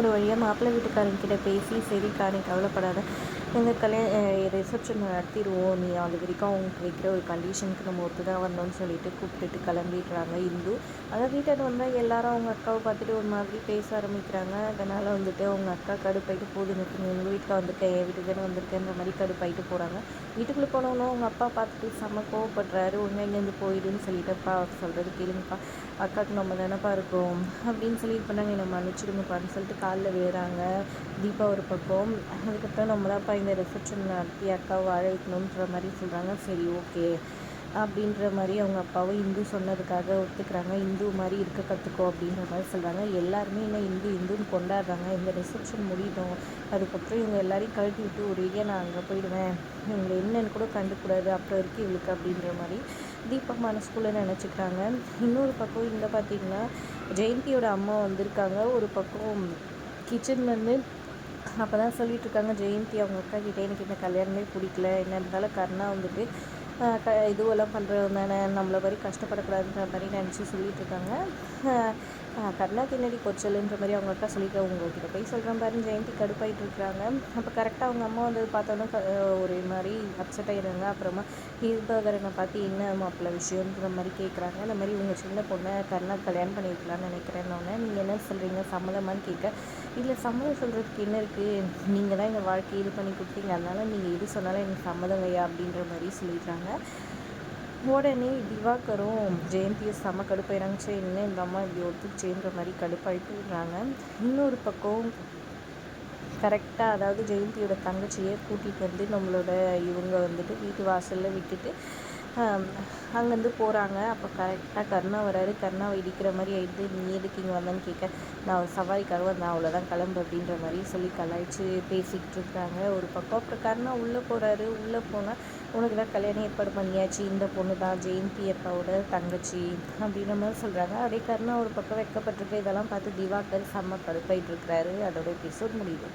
ஒரு வழியாக மாப்பிள்ளை வீட்டுக்காரங்கிட்ட பேசி சரி காரன் கவலைப்படாத. எங்கள் கல்யாண ரிசப்ஷன் நடத்திடுவோம். நீ அது வரைக்கும் அவங்களுக்கு வைக்கிற ஒரு கண்டிஷனுக்கு நம்ம ஒத்து தான் வந்தோம்னு சொல்லிட்டு கூப்பிட்டுட்டு கிளம்பிடுறாங்க இந்து. அதான் வீட்டாண்ட வந்தால் எல்லாரும் அவங்க அக்காவை பார்த்துட்டு ஒரு மாதிரி பேச ஆரம்பிக்கிறாங்க. அதனால் வந்துட்டு அவங்க அக்கா கடுப்பாயிட்டு போது எனக்கு எங்கள் வீட்டில் வந்திருக்கேன் என் வீட்டுக்கு தானே வந்திருக்கேன்ற மாதிரி கடுப்பாயிட்டு போகிறாங்க வீட்டுக்குள்ளே போனவனும் அவங்க அப்பா பார்த்துட்டு செம்ம கோவப்படுறாரு. ஒன்று இங்கேருந்து போயிடுன்னு சொல்லிட்டு அப்பா சொல்கிறது கேளுங்கப்பா. அக்காவுக்கு நம்ம தானேப்பா இருக்கோம். அப்படின்னு சொல்லி பண்ணாங்க. என்னை மன்னிச்சிடுங்கப்பான்னு சொல்லிட்டு காலில் விழுறாங்க. தீபா ஒரு பக்கம். அதுக்கப்புறம் நம்மளாப்பா இந்த ரிசப்ஷன் நடத்தி அக்காவை வாழ வைக்கணுன்ற மாதிரி சொல்கிறாங்க சரி ஓகே அப்படின்ற மாதிரி அவங்க அப்பாவும் இந்து சொன்னதுக்காக ஒத்துக்கிறாங்க. இந்து மாதிரி இருக்க கற்றுக்கோ அப்படின்ற மாதிரி சொல்கிறாங்க எல்லாருமே என்ன இந்து இந்துன்னு கொண்டாடுறாங்க. இந்த ரிசப்ஷன் முடியட்டும். அதுக்கப்புறம் இவங்க எல்லாரையும் கழட்டி விட்டு ஒரு நான் அங்கே போயிடுவேன். இவங்களை என்னன்னு கூட கண்டுக்கூடாது. அப்புறம் இருக்குது இவளுக்கு அப்படின்ற மாதிரி தீபக் மனசுக்குள்ளே நினச்சிக்கிறாங்க. இன்னொரு பக்கம் இங்கே பார்த்தீங்கன்னா ஜெயந்தியோட அம்மா வந்திருக்காங்க. ஒரு பக்கம் கிச்சன்லேருந்து அப்போ தான் சொல்லிகிட்ருக்காங்க ஜெயந்தி அவங்க அக்கா கிட்டே எனக்கு இந்த கல்யாணமே பிடிக்கல. என்ன இருந்தாலும் கருணா வந்துட்டு க இதுவெல்லாம் பண்ணுறது தானே நம்மளை மாதிரி கஷ்டப்படக்கூடாதுன்ற மாதிரி நினச்சி சொல்லிகிட்ருக்காங்க கருணா பின்னாடி கொச்சலுன்ற மாதிரி அவங்க அக்கா சொல்லிட்டு உங்ககிட்ட போய் சொல்கிறேன் பாருங்க ஜெயந்தி கடுப்பாயிட்டு இருக்கிறாங்க. அப்போ கரெக்டாக அவங்க அம்மா வந்து பார்த்தோன்னா ஒரு மாதிரி அப்செட் ஆகிடுறாங்க அப்புறமா ஹீர்பகரனை பார்த்து என்ன மாப்பிள்ள விஷயம்ன்ற மாதிரி கேட்குறாங்க இந்த மாதிரி உங்கள் சின்ன பொண்ணை கருணா கல்யாணம் பண்ணியிருக்கலாம்னு வைக்கலான்னு நினைக்கிறேன்னொன்னே நீங்கள் என்ன சொல்கிறீங்க சம்மதமான்னு கேட்க இல்லை சம்மதம் சொல்கிறதுக்கு என்ன இருக்குது நீங்கள் தான் எங்கள் வாழ்க்கை இது பண்ணி கொடுத்தீங்க. அதனால் நீங்கள் எது சொன்னாலும் எனக்கு சம்மதம் வையா அப்படின்ற மாதிரி சொல்லிடுறாங்க. உடனே திவாகரும் ஜெயந்தியை செம்ம கடுப்பாயிறாங்க சரி என்ன இந்த அம்மா இப்படி சேர்ந்த மாதிரி கடுப்பாயிட்டு விடுறாங்க இன்னொரு பக்கம் கரெக்டாக அதாவது ஜெயந்தியோட தங்கச்சியை கூட்டிகிட்டு வந்து நம்மளோட இவங்க வந்துட்டு வீட்டு வாசலில் விட்டுட்டு அங்கேருந்து போகிறாங்க அப்போ கரெக்டாக கர்ணா வராரு. கர்ணாவை இடிக்கிற மாதிரி ஆயிடுது. நீ எதுக்கு இங்கே வந்தேன்னு கேட்க நான் சவாரிக்காக வந்தேன் அவ்வளோதான் கிளம்பு அப்படின்ற மாதிரி சொல்லி கலாய்ச்சி பேசிக்கிட்டு இருக்காங்க. ஒரு பக்கம் அப்புறம் கர்ணா உள்ளே போகிறாரு உள்ளே போனால் உனக்கு தான் கல்யாணம் ஏற்பாடு பண்ணியாச்சு. இந்த பொண்ணு தான் ஜெயந்தி அப்பாவோட தங்கச்சி அப்படின்ற மாதிரி சொல்கிறாங்க அப்படியே கர்ணா ஒரு பக்கம் வைக்கப்பட்டிருக்க. இதெல்லாம் பார்த்து திவாகர் செம்ம கடுப்பாயிட்டு இருக்கிறாரு. அதோட எபிசோட் முடியுது.